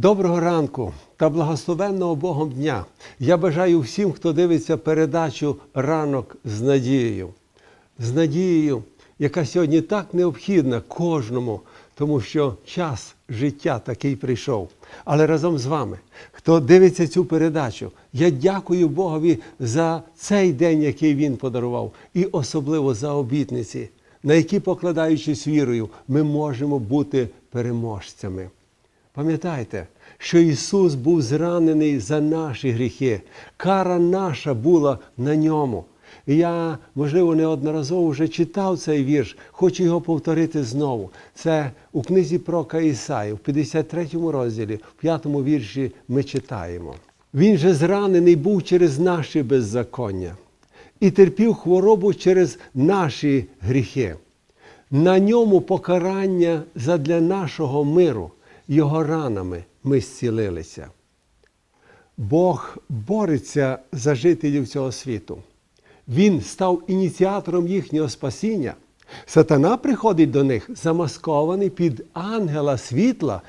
Доброго ранку та благословенного Богом дня. Я бажаю всім, хто дивиться передачу ранок з надією. З надією, яка сьогодні так необхідна кожному, тому що час життя такий прийшов. Але разом з вами, хто дивиться цю передачу, я дякую Богові за цей день, який Він подарував, і особливо за обітниці, на які, покладаючись вірою, ми можемо бути переможцями. Пам'ятайте, що Ісус був зранений за наші гріхи. Кара наша була на ньому. І я, можливо, неодноразово вже читав цей вірш, хочу його повторити знову. Це у книзі про Ісаї, в 53 розділі, в 5 вірші ми читаємо. Він же зранений був через наші беззаконня і терпів хворобу через наші гріхи. На ньому покарання задля нашого миру, його ранами ми зцілилися. Бог бореться за жителів цього світу. Він став ініціатором їхнього спасіння. Сатана приходить до них замаскований під ангела світла,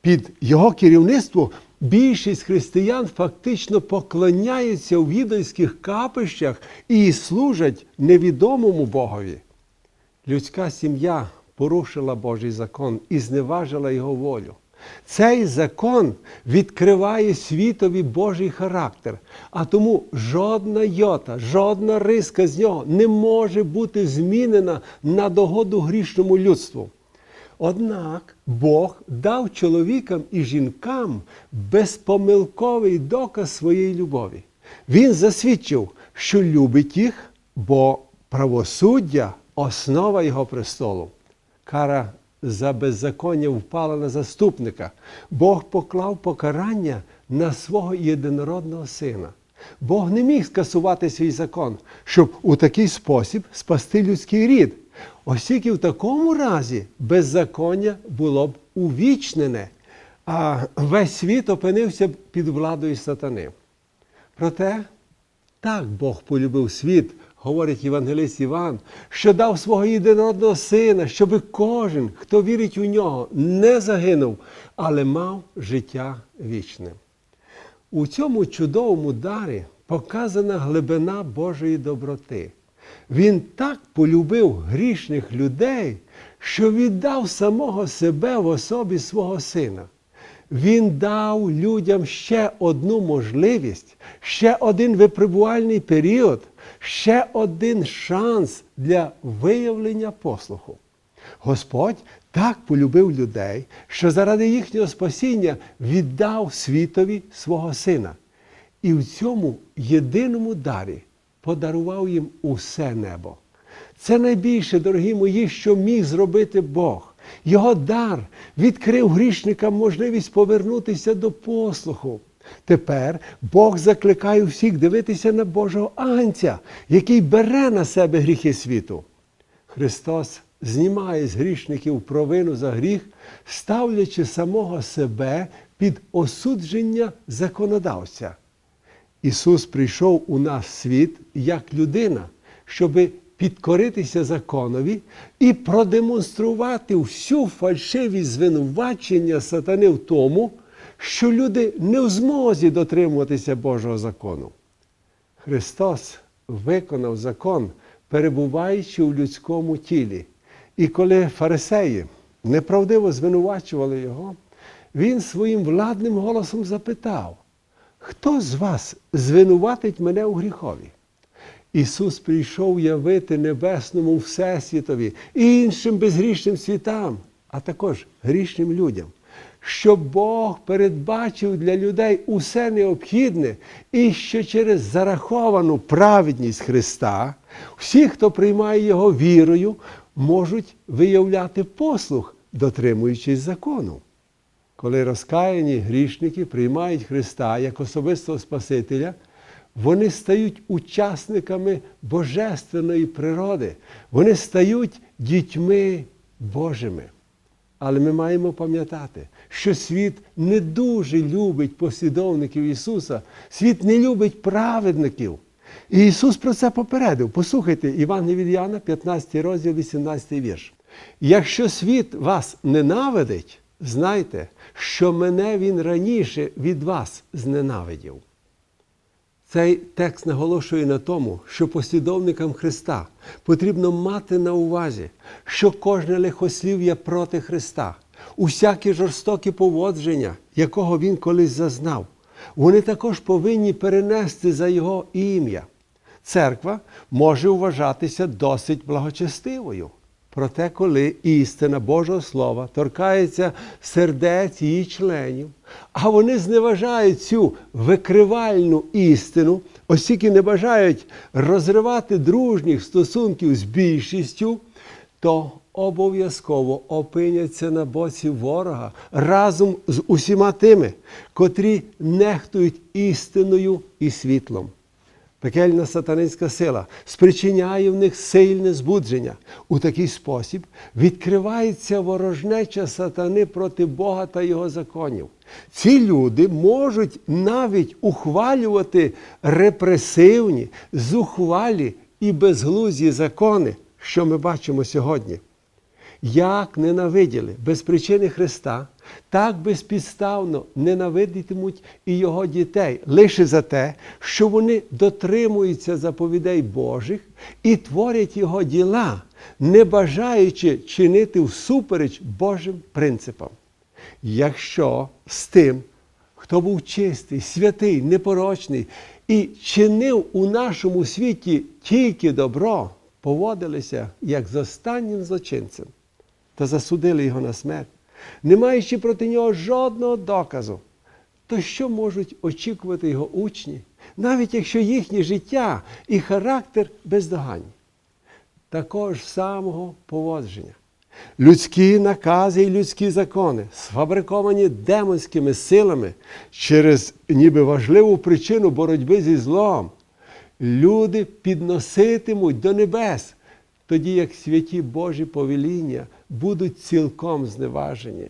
під його керівництво. Більшість християн фактично поклоняються у відойських капищах і служать невідомому Богові. Людська сім'я порушила Божий закон і зневажила його волю. Цей закон відкриває світові Божий характер, а тому жодна йота, жодна риска з нього не може бути змінена на догоду грішному людству. Однак Бог дав чоловікам і жінкам безпомилковий доказ своєї любові. Він засвідчив, що любить їх, бо правосуддя основа його престолу. Кара за беззаконня впала на заступника. Бог поклав покарання на свого єдинородного сина. Бог не міг скасувати свій закон, щоб у такий спосіб спасти людський рід. Оскільки в такому разі беззаконня було б увічнене, а весь світ опинився б під владою сатани. Проте так Бог полюбив світ, говорить євангелист Іван, що дав свого єдинородного сина, щоб кожен, хто вірить у нього, не загинув, але мав життя вічне. У цьому чудовому дарі показана глибина Божої доброти. Він так полюбив грішних людей, що віддав самого себе в особі свого сина. Він дав людям ще одну можливість, ще один випробувальний період, ще один шанс для виявлення послуху. Господь так полюбив людей, що заради їхнього спасіння віддав світові свого сина. І в цьому єдиному дарі подарував їм усе небо. Це найбільше, дорогі мої, що міг зробити Бог. Його дар відкрив грішникам можливість повернутися до послуху. Тепер Бог закликає всіх дивитися на Божого Анця, який бере на себе гріхи світу. Христос знімає з грішників провину за гріх, ставлячи самого себе під осудження законодавця. Ісус прийшов у наш світ як людина, щоби підкоритися законові і продемонструвати всю фальшивість звинувачення сатани в тому, що люди не в змозі дотримуватися Божого закону. Христос виконав закон, перебуваючи в людському тілі. І коли фарисеї неправдиво звинувачували його, він своїм владним голосом запитав, хто з вас звинуватить мене у гріхові? Ісус прийшов явити небесному Всесвітові і іншим безгрішним світам, а також грішним людям, що Бог передбачив для людей усе необхідне, і що через зараховану праведність Христа всі, хто приймає Його вірою, можуть виявляти послух, дотримуючись закону. Коли розкаяні грішники приймають Христа як особистого Спасителя, вони стають учасниками божественної природи, вони стають дітьми Божими. Але ми маємо пам'ятати, що світ не дуже любить послідовників Ісуса, світ не любить праведників. І Ісус про це попередив. Послухайте, Іван від Яна, 15 розділ, 18 вірш. Якщо світ вас ненавидить, знайте, що мене він раніше від вас зненавидів. Цей текст наголошує на тому, що послідовникам Христа потрібно мати на увазі, що кожне лихослів'я проти Христа, усяке жорстоке поводження, якого він колись зазнав, вони також повинні перенести за його ім'я. Церква може вважатися досить благочестивою. Проте, коли істина Божого Слова торкається сердець її членів, а вони зневажають цю викривальну істину, оскільки не бажають розривати дружніх стосунків з більшістю, то обов'язково опиняться на боці ворога разом з усіма тими, котрі нехтують істиною і світлом. Пекельна сатанинська сила спричиняє в них сильне збудження. У такий спосіб відкривається ворожнеча сатани проти Бога та Його законів. Ці люди можуть навіть ухвалювати репресивні, зухвалі і безглузді закони, що ми бачимо сьогодні. Як ненавиділи. Без причини Христа, так безпідставно ненавидітимуть і Його дітей. Лише за те, що вони дотримуються заповідей Божих і творять Його діла, не бажаючи чинити всупереч Божим принципам. Якщо з тим, хто був чистий, святий, непорочний і чинив у нашому світі тільки добро, поводилися як з останнім злочинцем та засудили його на смерть, не маючи проти нього жодного доказу, то що можуть очікувати його учні, навіть якщо їхнє життя і характер бездоганні? Такого ж самого поводження. Людські накази і людські закони, сфабриковані демонськими силами через ніби важливу причину боротьби зі злом, люди підноситимуть до небес, тоді як святі Божі повеління будуть цілком зневажені.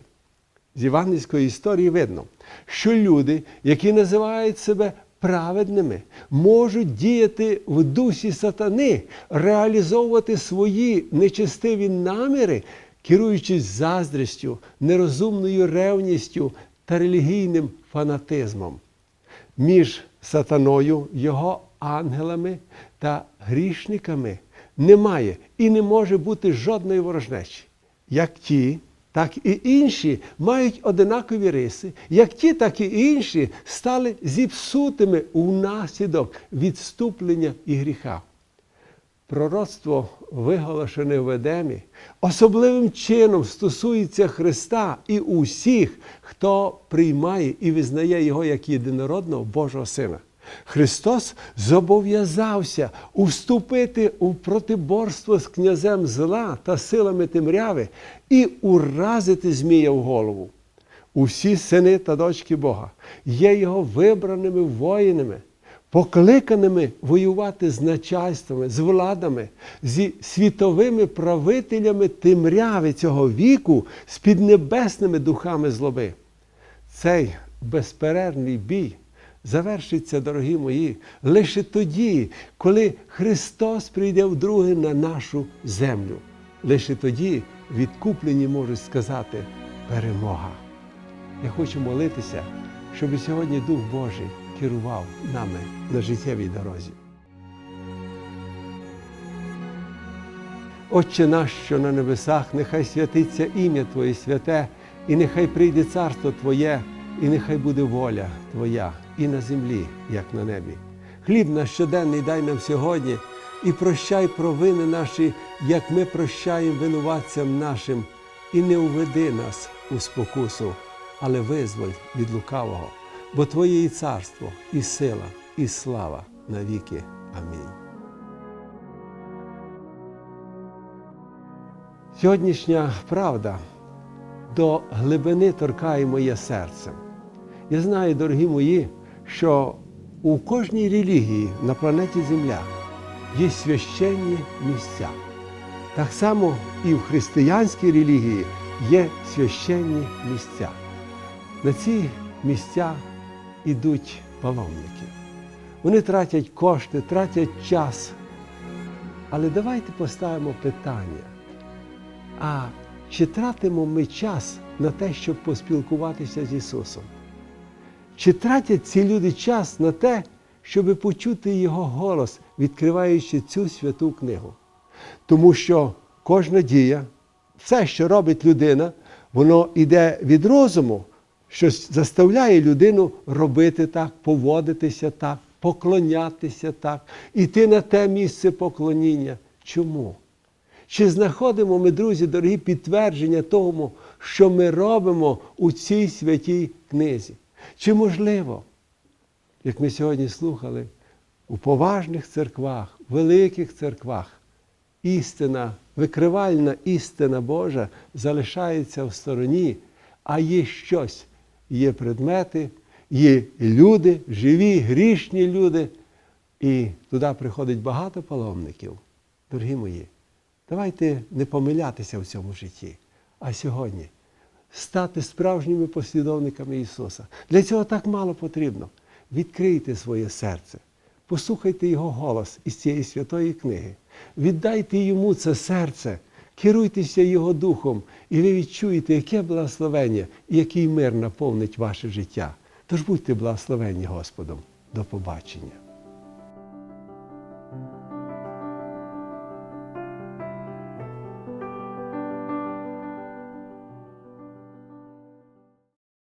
З євангельської історії видно, що люди, які називають себе праведними, можуть діяти в дусі сатани, реалізовувати свої нечестиві наміри, керуючись заздрістю, нерозумною ревністю та релігійним фанатизмом. Між сатаною, його ангелами та грішниками немає і не може бути жодної ворожнечі. Як ті, так і інші мають одинакові риси, як ті, так і інші стали зіпсутими унаслідок відступлення і гріха. Пророцтво, виголошене в Едемі, особливим чином стосується Христа і усіх, хто приймає і визнає Його як єдинородного Божого Сина. Христос зобов'язався уступити у протиборство з князем зла та силами темряви і уразити Змія в голову. Усі сини та дочки Бога є його вибраними воїнами, покликаними воювати з начальствами, з владами, зі світовими правителями темряви цього віку з піднебесними духами злоби. Цей безперервний бій завершиться, дорогі мої, лише тоді, коли Христос прийде вдруге на нашу землю. Лише тоді відкуплені можуть сказати перемога. Я хочу молитися, щоб сьогодні Дух Божий керував нами на життєвій дорозі. Отче наш, що на небесах, нехай святиться ім'я Твоє святе, і нехай прийде царство Твоє, і нехай буде воля Твоя і на землі, як на небі. Хліб наш щоденний дай нам сьогодні і прощай провини наші, як ми прощаємо винуватцям нашим, і не уведи нас у спокусу, але визволь від лукавого, бо Твоє і царство, і сила, і слава навіки. Амінь. Сьогоднішня правда до глибини торкає моє серце. Я знаю, дорогі мої, що у кожній релігії на планеті Земля є священні місця. Так само і в християнській релігії є священні місця. На ці місця йдуть паломники. Вони тратять кошти, тратять час. Але давайте поставимо питання. А чи тратимо ми час на те, щоб поспілкуватися з Ісусом? Чи тратять ці люди час на те, щоб почути Його голос, відкриваючи цю святу книгу? Тому що кожна дія, все, що робить людина, воно йде від розуму, що заставляє людину робити так, поводитися так, поклонятися так, іти на те місце поклоніння. Чому? Чи знаходимо ми, друзі, дорогі, підтвердження тому, що ми робимо у цій святій книзі? Чи можливо, як ми сьогодні слухали, у поважних церквах, великих церквах, істина, викривальна істина Божа залишається в стороні, а є щось, є предмети, є люди, живі, грішні люди, і туди приходить багато паломників. Дорогі мої, давайте не помилятися в цьому житті, а сьогодні стати справжніми послідовниками Ісуса. Для цього так мало потрібно. Відкрийте своє серце, послухайте Його голос із цієї святої книги, віддайте йому це серце, керуйтеся Його духом, і ви відчуєте, яке благословення і який мир наповнить ваше життя. Тож будьте благословенні Господом. До побачення.